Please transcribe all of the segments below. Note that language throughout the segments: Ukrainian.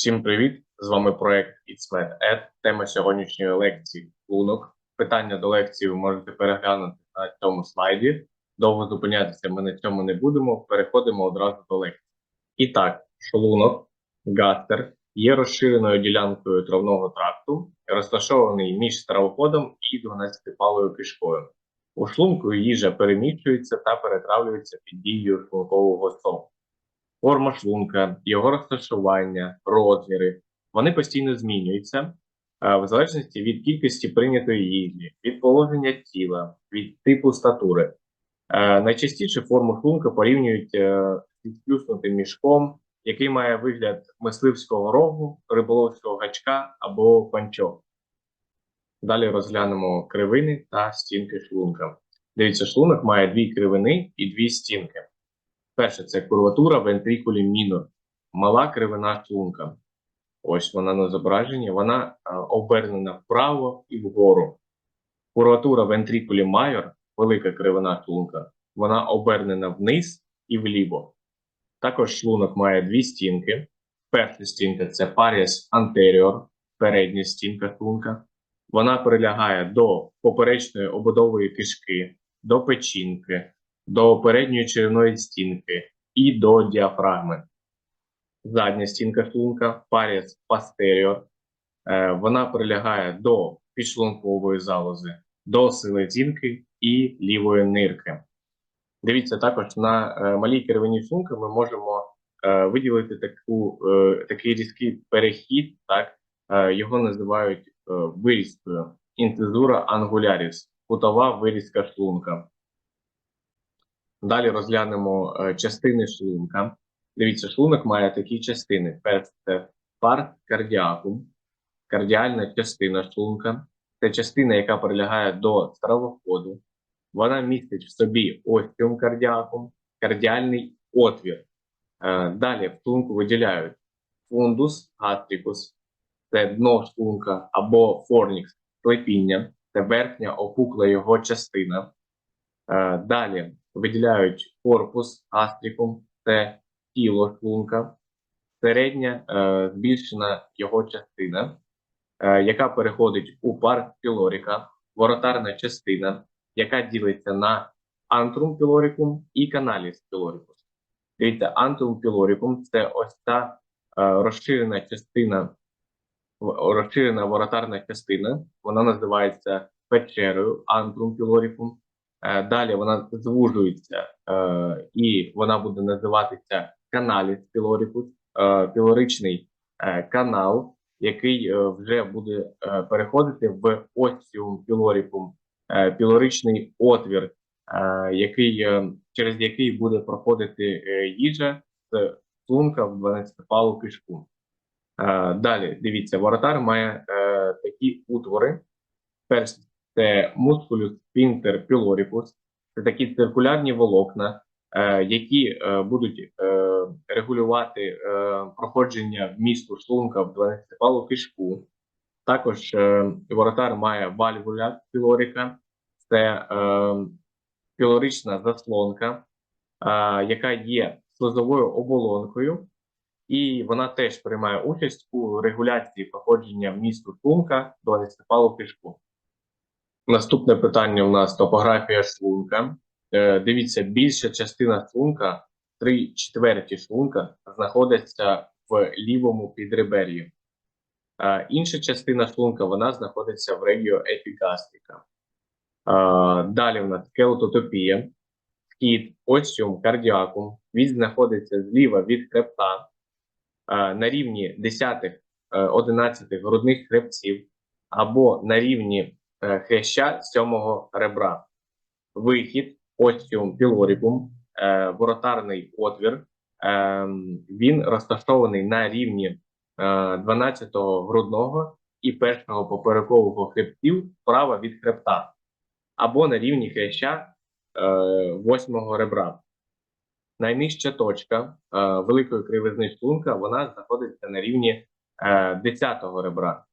Всім привіт! З вами проект It's Med Ed. Тема сьогоднішньої лекції шлунок. Питання до лекції ви можете переглянути на цьому слайді. Довго зупинятися ми на цьому не будемо. Переходимо одразу до лекції. І так, шлунок, гастер є розширеною ділянкою травного тракту, розташований між стравоходом і 12-палою кишкою. У шлунку їжа переміщується та перетравлюється під дією шлункового соку. Форма шлунка, його розташування, розміри, вони постійно змінюються е, в залежності від кількості прийнятої їжі, від положення тіла, від типу статури. Е, Найчастіше форму шлунка порівнюють е, зі сплюснутим мішком, який має вигляд мисливського рогу, риболовського гачка або панчок. Далі розглянемо кривини та стінки шлунка. Дивіться, шлунок має дві кривини і дві стінки. Перше це курватура вентрикулі мінор, мала кривина шлунка. Ось вона на зображенні, вона е, обернена вправо і вгору. Курватура вентрикулі майор, велика кривина шлунка, вона обернена вниз і вліво. Також шлунок має дві стінки. Перша стінка це паріс антеріор, передня стінка шлунка. Вона прилягає до поперечної ободової кишки, до печінки, до передньої черевної стінки і до діафрагми. Задня стінка шлунка, паріс постеріор, е, вона прилягає до підшлункової залози, до селезінки і лівої нирки. Дивіться, також на е, малій кривині шлунка ми можемо е, виділити таку, такий різкий перехід, так, його називають вирізкою. Інцизура ангуляріс, кутова вирізка шлунка. Далі розглянемо е, частини шлунка. Дивіться, шлунок має такі частини. Перше це парт кардіакум, кардіальна частина шлунка. Це частина, яка прилягає до стравоходу. Вона містить в собі остіум кардіакум, кардіальний отвір. Е, Далі в шлунку виділяють фундус гастрикус, це дно шлунка або форнікс, клепіння, це верхня опукла його частина. Е, Далі виділяють корпус гастрикум, це тіло шлунка, середня е, збільшена його частина, е, яка переходить у парк пілоріка, воротарна частина, яка ділиться на антрум пілорікум і каналіс пілорікус. Дивіться, антрум пілорікум це ось та розширена частина, розширена воротарна частина, вона називається печерою антрум пілорікум. Е, Далі вона звужується е, і вона буде називатися каналіс пілорікус, е, пілоричний канал, який вже буде переходити в остіум пілорікум, пілоричний отвір, який, через який буде проходити їжа з шлунка в 12-палу кишку. Далі дивіться, воротар має такі утвори. Перший це мускулюс спінтер пілорікус, це такі циркулярні волокна, е, які е, будуть е, регулювати проходження вмісту шлунка в 12-палу кишку. Також воротар має вальвуля пілоріка, це пілорична заслонка, яка є слизовою оболонкою, і вона теж приймає участь у регуляції проходження вмісту шлунка в 12-палу кишку. Наступне питання у нас топографія шлунка. Е, дивіться, більша частина шлунка, три четверті шлунка, знаходиться в лівому підребер'ї. Е, інша частина шлунка вона знаходиться в регіо епігастрика. Е, далі у нас келототопія, вхід, остіум, кардіакум. Він знаходиться зліва від хребта е, на рівні 10-11 грудних хребців або на рівні хряща сьомого ребра. Вихід, остіум пілорікум, е, воротарний отвір. Е, він розташований на рівні е, 12-го грудного і першого поперекового хребтів справа від хребта, або на рівні хряща е, восьмого ребра. Найнижча точка е, великої кривизни шлунка вона знаходиться на рівні е, 10-го ребра.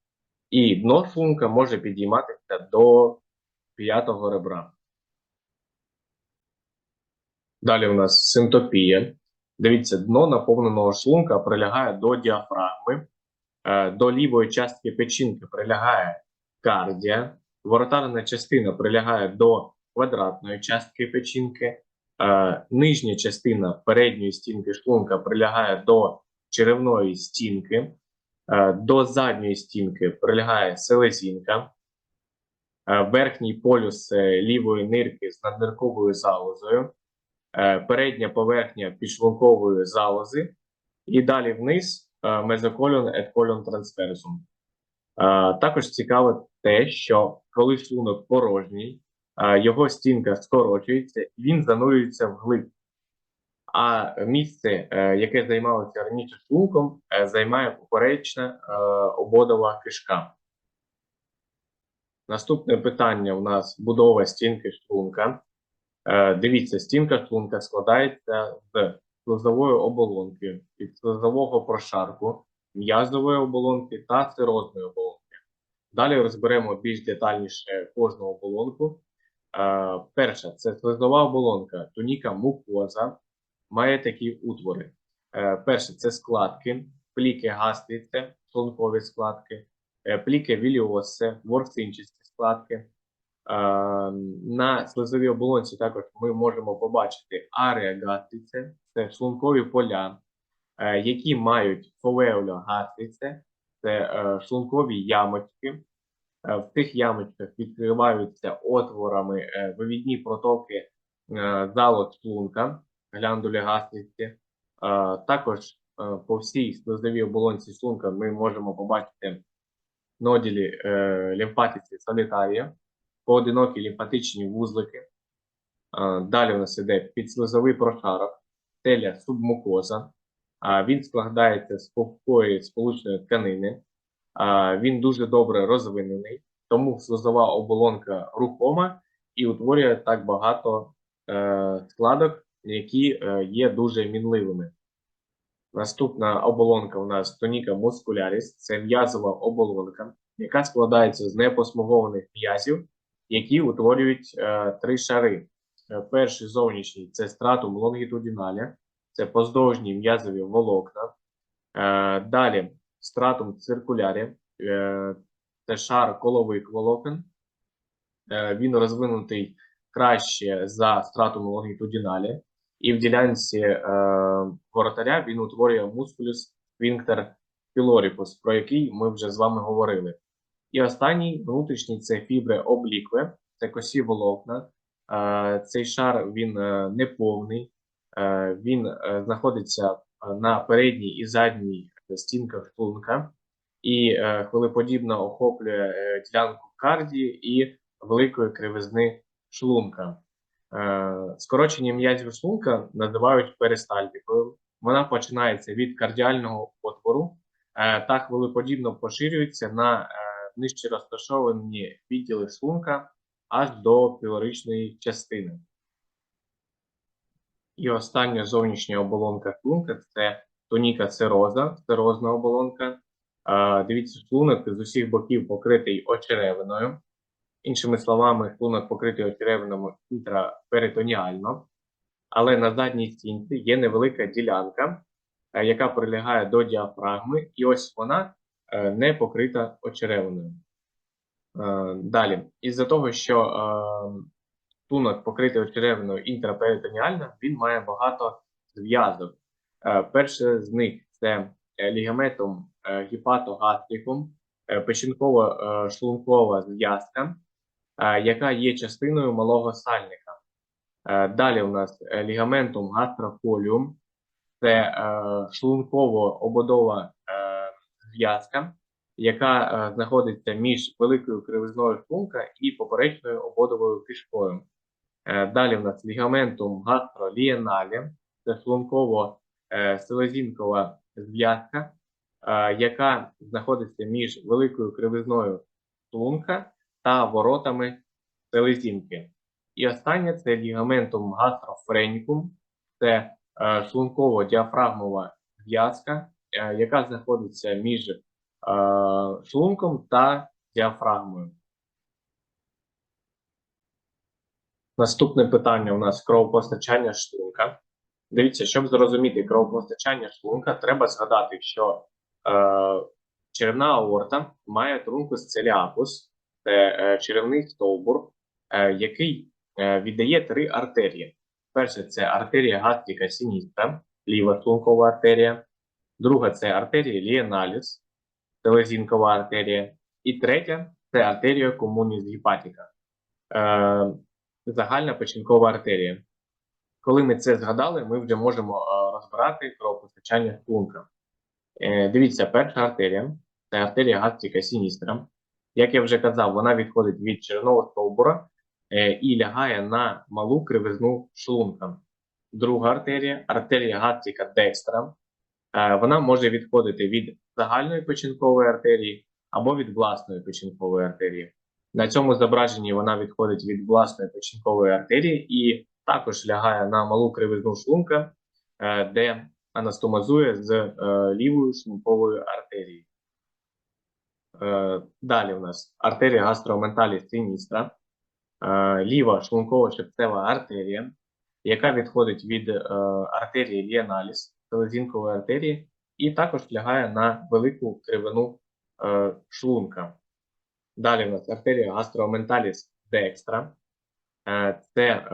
І дно шлунка може підійматися до п'ятого ребра. Далі у нас синтопія. Дивіться, дно наповненого шлунка прилягає до діафрагми, Е, До лівої частки печінки прилягає кардія, воротарна частина прилягає до квадратної частки печінки, е, нижня частина передньої стінки шлунка прилягає до черевної стінки, до задньої стінки прилягає селезінка, е, верхній полюс е, лівої нирки з наднирковою залозою, е, передня поверхня підшлункової залози, і далі вниз е, мезоколон етколон трансферсум. Е, Також цікаво те, що коли шлунок порожній, е, його стінка скорочується, і він занурюється вглиб. А місце, е, яке займалося раніше шлунком, е, займає поперечна е, ободова кишка. Наступне питання у нас будова стінки шлунка. Дивіться, стінка шлунка складається з слизової оболонки, підслизового прошарку, м'язової оболонки та цирозної оболонки. Далі розберемо більш детальніше кожну оболонку. Перша це слизова оболонка, туніка мукоза, має такі утвори. Е, Перше це складки, пліки гастріце, шлункові складки, е, пліки віліосе, ворсинчасті складки. Е, На слизовій оболонці також ми можемо побачити арія гастріце, це шлункові поля, які мають фовеоло гастріце, це шлункові ямочки. В цих ямочках відкриваються отворами вивідні протоки залоз шлунка, глянду гастриці. Е, Також е, по всій слизовій оболонці шлунка ми можемо побачити ноділі е, лімфатиці солітарія, поодинокі лімфатичні вузлики. Далі у нас іде підслизовий прошарок, теля субмукоза. Він складається з пухкої сполучної тканини. Він дуже добре розвинений, тому слизова оболонка рухома і утворює так багато складок, які е, є дуже мінливими. Наступна оболонка у нас тоніка мускуляріс, це м'язова оболонка, яка складається з непосмугованих м'язів, які утворюють е, три шари. Е, Перший зовнішній це стратум лонгітудіналя, це поздовжні м'язові волокна. Далі стратум циркулярі, це шар колових волокон. Він розвинутий краще за стратум лонгітудіналі, і в ділянці е, воротаря він утворює мускулюс спінктер пілоріпус, про який ми вже з вами говорили. І останній внутрішній це фібри облікве, це косі волокна. Е, Цей шар він е, неповний, е, він е, знаходиться е, на передній і задній стінках шлунка, і е, хвилеподібно охоплює е, ділянку кардії і великої кривизни шлунка. Е, Скорочення м'язів шлунка називають перистальтикою. Вона починається від кардіального отвору е, та хвилеподібно поширюється на е, нижче розташовані відділи шлунка аж до пілоричної частини. І остання зовнішня оболонка шлунка це тоніка цироза, цирозна оболонка. Дивіться, шлунок з усіх боків покритий очеревиною. Іншими словами, шлунок покритий очеревиною інтраперитоніально. Але на задній стінці є невелика ділянка, е, яка прилягає до діафрагми, і ось вона е, не покрита очеревиною. Е, Далі, із-за того, що шлунок покритий очеревиною інтраперитоніально, він має багато зв'язок. Перше з них це лігаметум е, гіпатогастрикум, е, печінково-шлункова зв'язка, яка є частиною малого сальника. Е, Далі у нас лігаментум гастрофоліум, це е, шлунково-ободова е, зв'язка, яка знаходиться між великою кривизною шлунка і поперечною ободовою кишкою. Далі у нас лігаментум гастролієналі, це шлунково-селезінкова зв'язка, яка знаходиться між великою кривизною шлунка та воротами селезінки. І останнє це лігаментум гастрофренікум, це е, шлунково-діафрагмова зв'язка, е, яка знаходиться між е, шлунком та діафрагмою. Наступне питання у нас кровопостачання шлунка. Дивіться, щоб зрозуміти кровопостачання шлунка, треба згадати, що е, черевна аорта має трункус целіакус, це е, черевний стовбур, е, який е, віддає три артерії. Перше це артерія гастрика сіністра, ліва шлункова артерія. Друга це артерія лієналіс, селезінкова артерія. І третя це артерія комуніс гепатіка, е, загальна печінкова артерія. Коли ми це згадали, ми вже можемо розбирати кровопостачання шлунка. Е, дивіться, перша артерія це артерія гастрика сіністра. Як я вже казав, вона відходить від черевного стовбура е, і лягає на малу кривизну шлунка. Друга артерія артерія гастрика декстра. Е, вона може відходити від загальної печінкової артерії або від власної печінкової артерії. На цьому зображенні вона відходить від власної печінкової артерії і також лягає на малу кривизну шлунка, е, де анастомозує з лівою шлунковою артерією. Е, Далі у нас артерія гастроменталіс синістра, е, ліва шлунково-шепцева артерія, яка відходить від е, артерії ліаналіс, селезінкової артерії, і також лягає на велику кривину е, шлунка. Далі у нас артерія гастроменталіс декстра. Це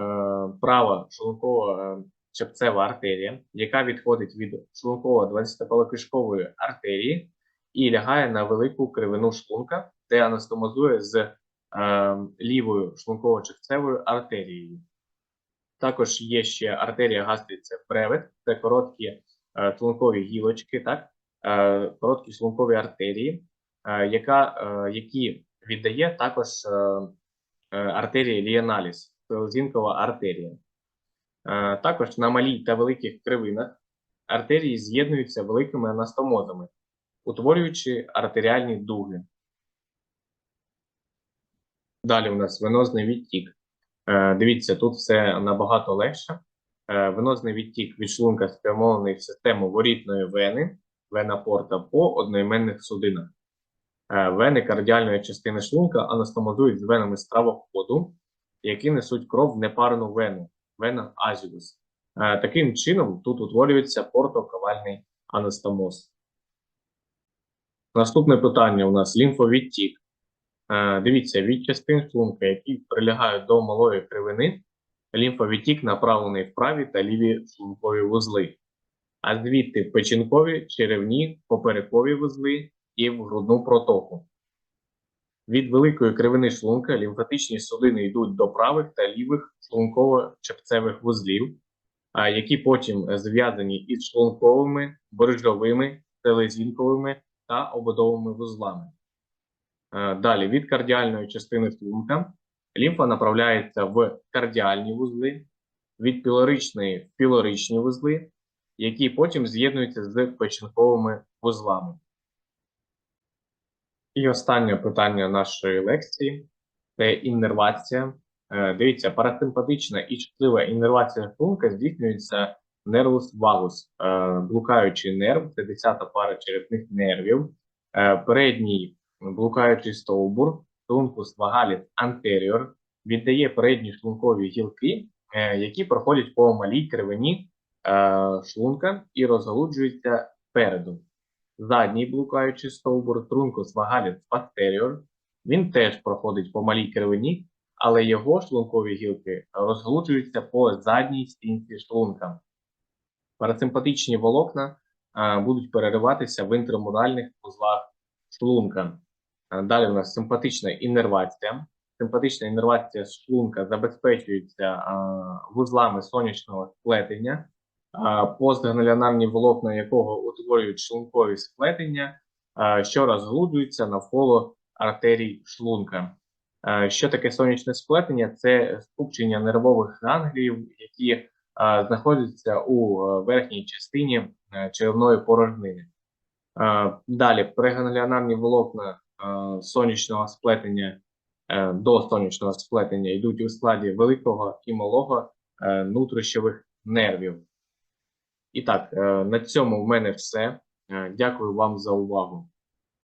права шлункова шепцева артерія, яка відходить від шлунково-12-полокишкової артерії і лягає на велику кривину шлунка, де анастомозує з е, лівою шлунково-шепцевою артерією. Також є ще артерія гастриця бревет, це короткі е, шлункові гілочки, так? Е, короткі шлункові артерії, е, яка, е, які віддає також е, е, артерія ліаналіс, селезінкова артерія. Е, Також на малій та великих кривинах артерії з'єднуються великими анастомозами, утворюючи артеріальні дуги. Далі у нас венозний відтік. Е, Дивіться, тут все набагато легше. Е, Венозний відтік від шлунка спрямований в систему ворітної вени, вена порта по одноіменних судинах. Е, Вени кардіальної частини шлунка анастомозують з венами стравоходу, які несуть кров в непарну вену, вена азідус. Е, Таким чином тут утворюється портоковальний анастомоз. Наступне питання у нас лімфовідтік. Е, Дивіться, від частин шлунка, які прилягають до малої кривини, лімфовідтік направлений в праві та ліві шлункові вузли, а звідти печінкові, черевні, поперекові вузли і в грудну протоку. Від великої кривини шлунка лімфатичні судини йдуть до правих та лівих шлунково-чепцевих вузлів, які потім зв'язані із шлунковими, боржовими, селезінковими та ободовими вузлами. Е, Далі від кардіальної частини шлунка лімфа направляється в кардіальні вузли, від пілоричної в пілоричні вузли, які потім з'єднуються з печінковими вузлами. І останнє питання нашої лекції це іннервація. Е, Дивіться, парасимпатична і чутлива іннервація шлунка здійснюється нервус вагус, е, блукаючий нерв, це 10-та пара черепних нервів, Е, передній блукаючий стовбур, шлункус вагаліс антеріор, віддає передні шлункові гілки, е, які проходять по малій кривині шлунка і розгалуджуються переду. Задній блукаючий стовбур, трункус вагаліс постеріор, він теж проходить по малій кривині, але його шлункові гілки розгалуджуються по задній стінці шлунка. Парасимпатичні волокна будуть перериватися в інтрамуральних вузлах шлунка. Далі у нас симпатична іннервація. Симпатична іннервація шлунка забезпечується вузлами сонячного сплетення, постгранулярні волокна якого утворюють шлункові сплетення, що розглуджуються навколо артерій шлунка. Що таке сонячне сплетення? Це скупчення нервових гангліїв, які знаходяться у е, верхній частині е, черевної порожнини. Е, Далі прегранулярні волокна сонячного сплетення до сонячного сплетення йдуть у складі великого і малого нутрощових нервів. І так, на цьому в мене все. Дякую вам за увагу.